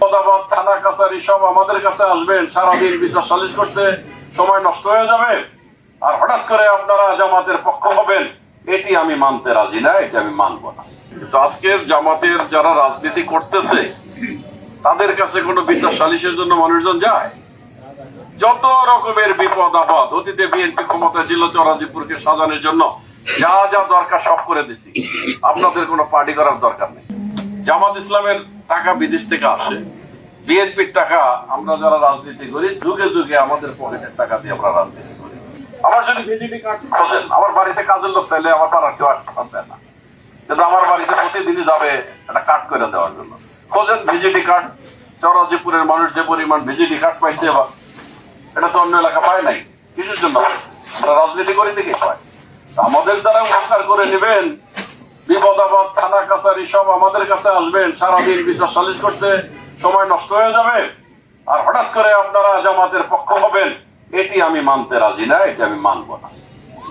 পদাবাদ থানা কাছারি সব আমাদের কাছে আসবেন। সারাদিন বিচার সালিশ করতে সময় নষ্ট হয়ে যাবে। আর হঠাৎ করে আপনারা জামাতের পক্ষ হবেন, এটি আমি মানতে রাজি না, এটি আমি মানব না। আজকের জামাতের যারা রাজনীতি করতেছে, তাদের কাছে কোনো বিচার সালিশের জন্য মানুষজন যায়? যত রকমের বিপদ আপদ, অতীতে বিএনপি ক্ষমতা ছিল, চরাজিপুরকে সাজানোর জন্য যা যা দরকার সব করে দিছি। আপনাদের কোনো পার্টি করার দরকার নেই। জামাত ইসলামের টাকা বিদেশ থেকে আসে। বিএনপির টাকা আমরা যারা রাজনীতি করি, যুগে যুগে আমাদের পকেটের টাকা দিয়ে আমরা রাজনীতি করি। আমার যদি বিজেপি খোঁজেন আমার বাড়িতে কাজের লোক চাইলে আমার পাড়ার কেউ আসবে না। কিন্তু আমার বাড়িতে প্রতিদিনই যাবে একটা কার্ড করে দেওয়ার জন্য। খোঁজেন ভিজিটি কার্ড চরাজিপুরের মানুষ যে পরিমাণ ভিজিটি কার্ড পাইছে এবার এটা তো অন্য এলাকা পায় নাই। কিসের জন্য আমরা রাজনীতি করি দেখে পায় আমাদের দ্বারা উপকার করে নেবেন বিপদ আপদ থানা, কাছারি সব আমাদের কাছে আসবেন সারাদিন বিচার সালিশ করতে সময় নষ্ট হয়ে যাবে। আর হঠাৎ করে আপনারা জামাতের পক্ষ হবেন, এটি আমি মানতে রাজি না, এটি আমি মানব না।